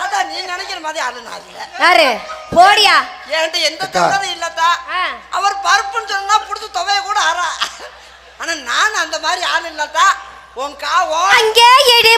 அதான் நீ நினைக்கிற மாதிரி ஆளு நான் இல்ல. யாரு? போடியா? என்கிட்ட எந்த இல்லத்தா ஆ. அவர் பருப்புன்னு சொன்னா புடிச்சு துவைய கூட ஆறா ஆனா நான் அந்த மாதிரி ஆள் இல்லத்தா உன் காவோ அங்கே இடி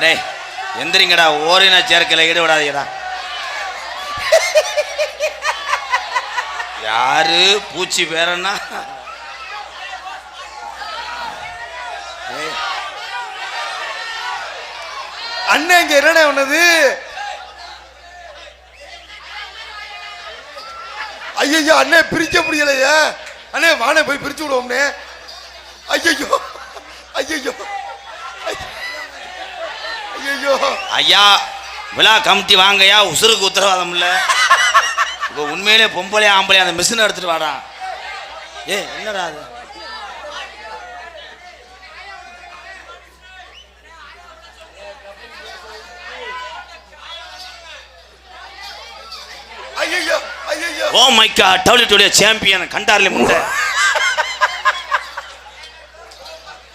அடே எந்திரிங்கடா ஓரின சேர்க்கையில் ஈடுபடாதீங்கடா. யாரு? பூச்சி பேரன்னா? அண்ணன் இங்க என்னடா பண்ணது? ஐயோ அண்ணே பிரிக்க முடியலையே. அண்ணே வானே போய் பிரிச்சு விடுவோம்னே. ஐயோ ஐயோ. விழா கமிட்டி வாங்கய்யா உசுருக்கு உத்தரவாதம் இல்லை. இப்போ உண்மையிலே பொம்பளை ஆம்பளை அந்த மிஷினை எடுத்துட்டு வாடா. ஏ என்னடா அது? Oh my god W champion கண்டார்லி முண்டை.